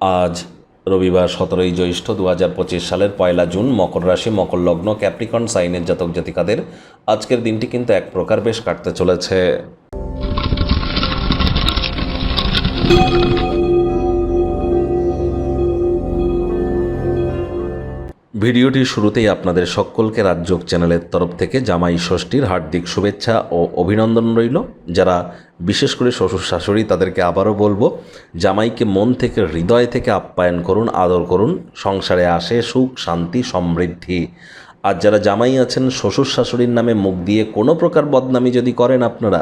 আজ রবিবার সতেরোই জ্যৈষ্ঠ দু হাজার পঁচিশ সালের পয়লা জুন মকর রাশি, মকর লগ্ন, ক্যাপ্রিকন, সাইনের জাতক জাতিকাদের আজকের দিনটি কিন্তু এক প্রকার বেশ কাটতে চলেছে। ভিডিওটির শুরুতেই আপনাদের সকলকে রাজযোগ চ্যানেলের তরফ থেকে জামাই ষষ্ঠীর হার্দিক শুভেচ্ছা ও অভিনন্দন রইল। যারা বিশেষ করে শ্বশুর শাশুড়ি, তাদেরকে আবারও বলব, জামাইকে মন থেকে, হৃদয় থেকে আপ্যায়ন করুন, আদর করুন। সংসারে আসে সুখ, শান্তি, সমৃদ্ধি। আর যারা জামাই আছেন, শ্বশুর শাশুড়ির নামে মুখ দিয়ে কোনো প্রকার বদনামি যদি করেন আপনারা,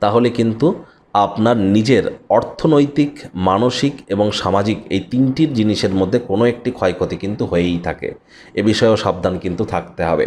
তাহলে কিন্তু আপনার নিজের অর্থনৈতিক, মানসিক এবং সামাজিক এই তিনটির জিনিসের মধ্যে কোনো একটি ক্ষয়ক্ষতি কিন্তু হয়েই থাকে। এ বিষয়েও সাবধান কিন্তু থাকতে হবে।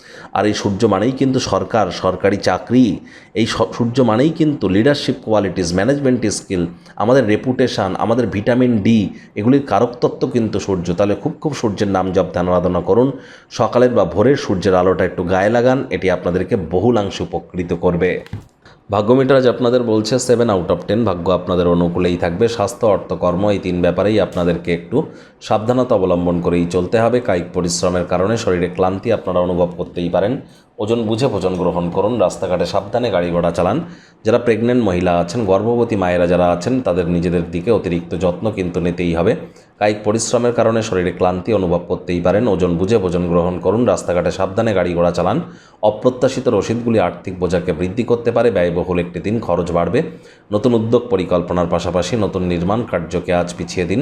আর এই সূর্য মানেই কিন্তু সরকার, সরকারি চাকরি। এই সূর্য মানেই কিন্তু লিডারশিপ কোয়ালিটিস ম্যানেজমেন্ট স্কিল আমাদের রেপুটেশান আমাদের ভিটামিন ডি এগুলির কারকতত্ত্ব কিন্তু সূর্য। তাহলে খুব খুব সূর্যের নাম জপ, ধ্যান, আরাধনা করুন। সকালের বা ভোরের সূর্যের আলোটা একটু গায়ে লাগান, এটি আপনাদেরকে বহুলাংশে উপকৃত করবে। ভাগ্যমিটার আজ আপনাদের বলছে সেভেন আউট অফ টেন ভাগ্য আপনাদের অনুকূলেই থাকবে। স্বাস্থ্য, অর্থকর্ম, এই তিন ব্যাপারেই আপনাদেরকে একটু সাবধানতা অবলম্বন করেই চলতে হবে। কায়িক পরিশ্রমের কারণে শরীরে ক্লান্তি আপনারা অনুভব করতেই পারেন। ওজন বুঝে ভোজন গ্রহণ করুন, রাস্তাঘাটে সাবধানে গাড়ি ঘোড়া চালান। যারা প্রেগনেন্ট মহিলা আছেন, গর্ভবতী মায়েরা যারা আছেন, তাদের নিজেদের দিকে অতিরিক্ত যত্ন কিন্তু নিতেই হবে। কায়িক পরিশ্রমের কারণে শরীরে ক্লান্তি অনুভব করতেই পারেন, ওজন বুঝে ভোজন গ্রহণ করুন, রাস্তাঘাটে সাবধানে গাড়ি ঘোড়া চালান। অপ্রত্যাশিত রসিদগুলি আর্থিক বোঝাকে বৃদ্ধি করতে পারে, ব্যয়বহুল একটি দিন খরচ বাড়বে। নতুন উদ্যোগ পরিকল্পনার পাশাপাশি নতুন নির্মাণ কার্যকে আজ পিছিয়ে দিন।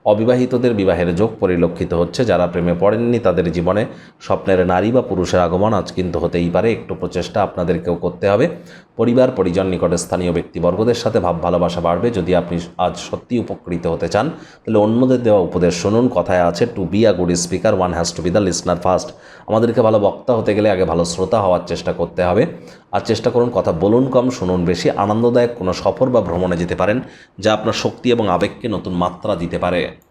অবিবাহিতদের বিবাহের যোগ পরিলক্ষিত হচ্ছে। যারা প্রেমে পড়েননি, তাদের জীবনে স্বপ্নের নারী বা পুরুষের আগমন আজ কিন্তু হতেই পারে। একটু প্রচেষ্টা আপনাদেরকেও করতে হবে। পরিবার, পরিজন নিকটে স্থানীয় ব্যক্তিবর্গদের সাথে ভাব ভালোবাসা বাড়বে। যদি আপনি আজ সত্যি উপকৃত হতে চান, তাহলে অন্যদের দেওয়া উপদেশ শুনুন। কথায় আছে to be a good speaker one has to be the listener first আমাদেরকে ভালো বক্তা হতে গেলে আগে ভালো শ্রোতা হওয়ার চেষ্টা করতে হবে। আর চেষ্টা করুন, কথা বলুন কম, শুনুন বেশি। আনন্দদায়ক কোনো সফর বা ভ্রমণে যেতে পারেন, যা আপনার শক্তি এবং আবেগকে নতুন মাত্রা দিতে পারে।